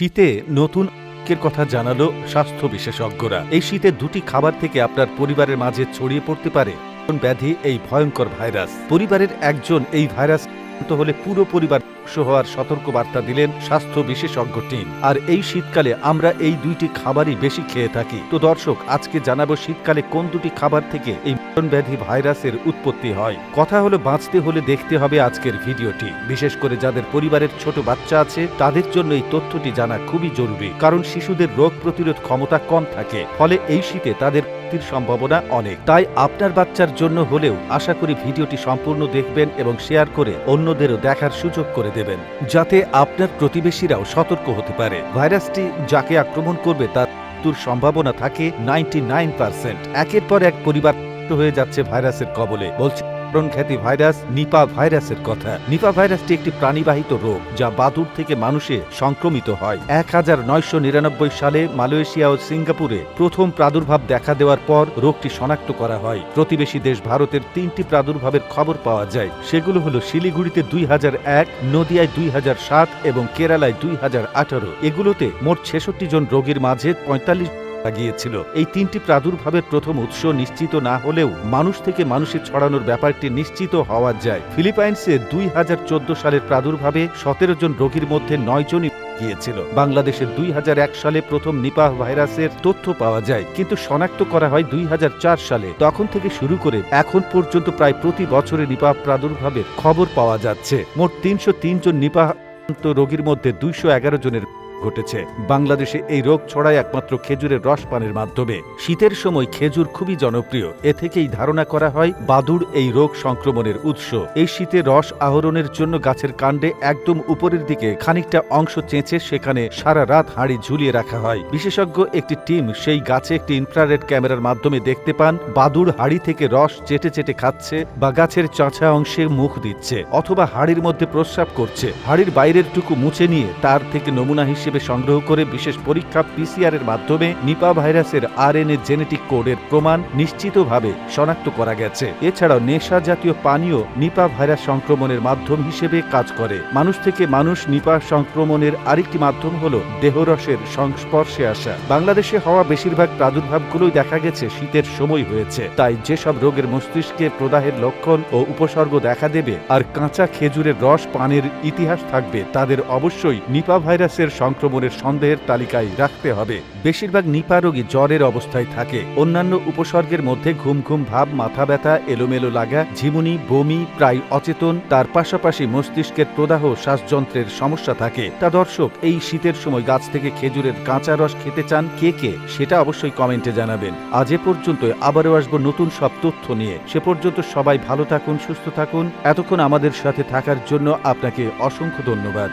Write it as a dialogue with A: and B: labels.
A: শীতে নতুন কথা জানালো স্বাস্থ্য বিশেষজ্ঞরা। এই শীতে দুটি খাবার থেকে আপনার পরিবারের মাঝে ছড়িয়ে পড়তে পারে ব্যাধি, এই ভয়ঙ্কর ভাইরাস। পরিবারের একজন এই ভাইরাস হলে পুরো পরিবার হওয়ার সতর্ক বার্তা দিলেন স্বাস্থ্য বিশেষজ্ঞ টিম। আর এই শীতকালে আমরা এই দুইটি খাবারই বেশি খেয়ে থাকি। তো দর্শক, আজকে জানাব শীতকালে কোন দুটি খাবার থেকে এই ব্যাধি ভাইরাসের উৎপত্তি হয়। কথা হলো, বাঁচতে হলে দেখতে হবে আজকের ভিডিওটি। বিশেষ করে যাদের পরিবারের ছোট বাচ্চা আছে, তাদের জন্য এই তথ্যটি জানা খুবই জরুরি। কারণ শিশুদের রোগ প্রতিরোধ ক্ষমতা কম থাকে, ফলে এই শীতে তাদের সম্ভাবনা অনেক। তাই আপনার বাচ্চার জন্য হলেও আশা করি ভিডিওটি সম্পূর্ণ দেখবেন এবং শেয়ার করে অন্যদেরও দেখার সুযোগ করে দেবেন, যাতে আপনার প্রতিবেশীরাও সতর্ক হতে পারে। ভাইরাসটি যাকে আক্রমণ করবে তার সম্ভাবনা থাকে নাইনটি নাইন পার্সেন্ট। একের পর এক পরিবার নষ্ট হয়ে যাচ্ছে ভাইরাসের কবলে। বলছি খ্যাতি ভাইরাস, নিপা ভাইরাসের কথা। নিপা ভাইরাসটি একটি প্রাণীবাহিত রোগ, যা বাদুর থেকে মানুষে সংক্রমিত হয়। এক হাজার নয়শো নিরানব্বই সালে মালয়েশিয়া ও সিঙ্গাপুরে প্রথম প্রাদুর্ভাব দেখা দেওয়ার পর রোগটি শনাক্ত করা হয়। প্রতিবেশী দেশ ভারতের তিনটি প্রাদুর্ভাবের খবর পাওয়া যায়। সেগুলো হলো শিলিগুড়িতে দুই হাজার এক, নদিয়ায় দুই হাজার সাত এবং কেরালায় দুই হাজার আঠারো। এগুলোতে মোট ছেষট্টি জন রোগীর মাঝে পঁয়তাল্লিশ গিয়েছিল এই তিনটি প্রাদুর্ভাবের প্রথম উৎস নিশ্চিত না হলেও মানুষ থেকে মানুষে ছড়ানোর ব্যাপারটি নিশ্চিত হওয়া যায়। ফিলিপাইন্সে দুই হাজার চোদ্দ সালের প্রাদুর্ভাবে সতেরো জন রোগীর মধ্যে নয় জনই গিয়েছিল। বাংলাদেশে দুই হাজার এক সালে প্রথম নিপাহ ভাইরাসের তথ্য পাওয়া যায়, কিন্তু শনাক্ত করা হয় দুই হাজার চার সালে। তখন থেকে শুরু করে এখন পর্যন্ত প্রায় প্রতি বছরে নিপাহ প্রাদুর্ভাবের খবর পাওয়া যাচ্ছে। মোট তিনশো তিন জন নিপাহ রোগীর মধ্যে দুইশো এগারো জনের ঘটেছে। বাংলাদেশে এই রোগ ছড়ায় একমাত্র খেজুরের রস পানের মাধ্যমে। শীতের সময় খেজুর খুবই জনপ্রিয়। এ থেকেই ধারণা করা হয় বাদুড় এই রোগ সংক্রমণের উৎস। এই শীতে রস আহরণের জন্য গাছের কাণ্ডে একদম উপরের দিকে খানিকটা অংশ চেঁচে সেখানে সারা রাত হাঁড়ি ঝুলিয়ে রাখা হয়। বিশেষজ্ঞ একটি টিম সেই গাছে একটি ইনফ্রারেড ক্যামেরার মাধ্যমে দেখতে পান বাদুড় হাড়ি থেকে রস চেটে চেটে খাচ্ছে বা গাছের চাঁচা অংশে মুখ দিচ্ছে অথবা হাড়ির মধ্যে প্রস্রাব করছে। হাড়ির বাইরের টুকু মুছে নিয়ে তার থেকে নমুনা হিসেবে হিসেবে সংগ্রহ করে বিশেষ পরীক্ষা পিসিআর এর মাধ্যমে নিপা ভাইরাসের আরএনএ জেনেটিক কোডের প্রমাণ নিশ্চিতভাবে শনাক্ত করা গেছে। এছাড়াও নেশা জাতীয় পানীয় নিপা ভাইরাস সংক্রমণের মাধ্যম হিসেবে কাজ করে। মানুষ থেকে মানুষ নিপা সংক্রমণের আরেকটি মাধ্যম হল দেহরসের সংস্পর্শে আসা। বাংলাদেশে হওয়া বেশিরভাগ প্রাদুর্ভাবগুলোই দেখা গেছে শীতের সময় হয়েছে। তাই যেসব রোগের মস্তিষ্কে প্রদাহের লক্ষণ ও উপসর্গ দেখা দেবে আর কাঁচা খেজুরের রস পানের ইতিহাস থাকবে, তাদের অবশ্যই নিপা ভাইরাসের সংক্রমণের সন্দেহের তালিকায় রাখতে হবে। বেশিরভাগ নিপা রোগী জ্বরের অবস্থায় থাকে। অন্যান্য উপসর্গের মধ্যে ঘুম ঘুম ভাব, মাথা ব্যথা, এলোমেলো লাগা, ঝিমুনি, বমি, প্রায় অচেতন, তার পাশাপাশি মস্তিষ্কের প্রদাহ শ্বাসযন্ত্রের সমস্যা থাকে। তা দর্শক, এই শীতের সময় গাছ থেকে খেজুরের কাঁচা রস খেতে চান কে কে? সেটা অবশ্যই কমেন্টে জানাবেন। আজ এ পর্যন্ত আবারও আসব নতুন সব তথ্য নিয়ে। সে পর্যন্ত সবাই ভালো থাকুন, সুস্থ থাকুন। এতক্ষণ আমাদের সাথে থাকার জন্য আপনাকে অসংখ্য ধন্যবাদ।